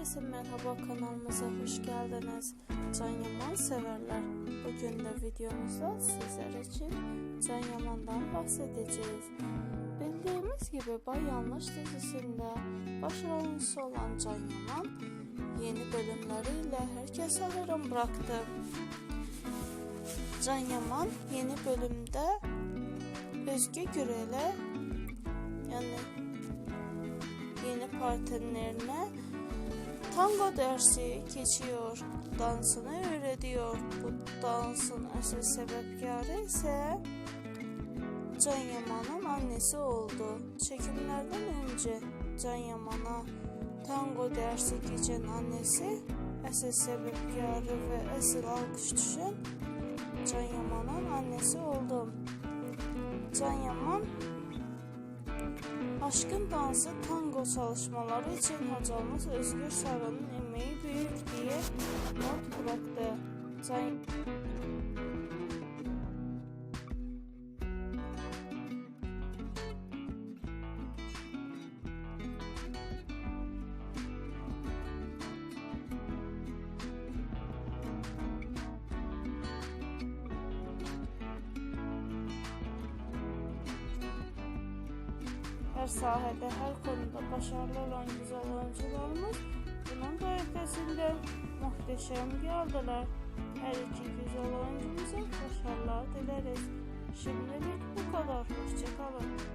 Herkese merhaba kanalımıza hoş geldiniz. Can Yaman severler. Bugün de videomuzda sizler için Can Yaman'dan bahsedeceğiz. Bildiğimiz gibi Bay Yanlış dizisinde başarılısı olan Can Yaman yeni bölümleriyle herkese hayran bıraktı. Can Yaman yeni bölümde Özge Gürel'e yani yeni partnerine tango dersi geçiyor. Dansını öğretiyor. Bu dansın asıl sebepkarı ise Can Yaman'ın annesi oldu. Çekimlerden önce Can Yaman'a tango dersi geçen annesi asıl sebepkarı ve asıl alkış düşen Can Yaman'ın annesi oldu. Can Yaman Aşkın dansı tango çalışmaları için hocamız Özgür Sarı'nın emeği büyük diye not bıraktı. Can... Her sahada, her konuda başarılı olan güzel oyuncularımız bunun da ötesinde muhteşem geldiler. Her iki güzel oyuncumuza başarılar dileriz. Şimdilik bu kadar. Hoşçakalın.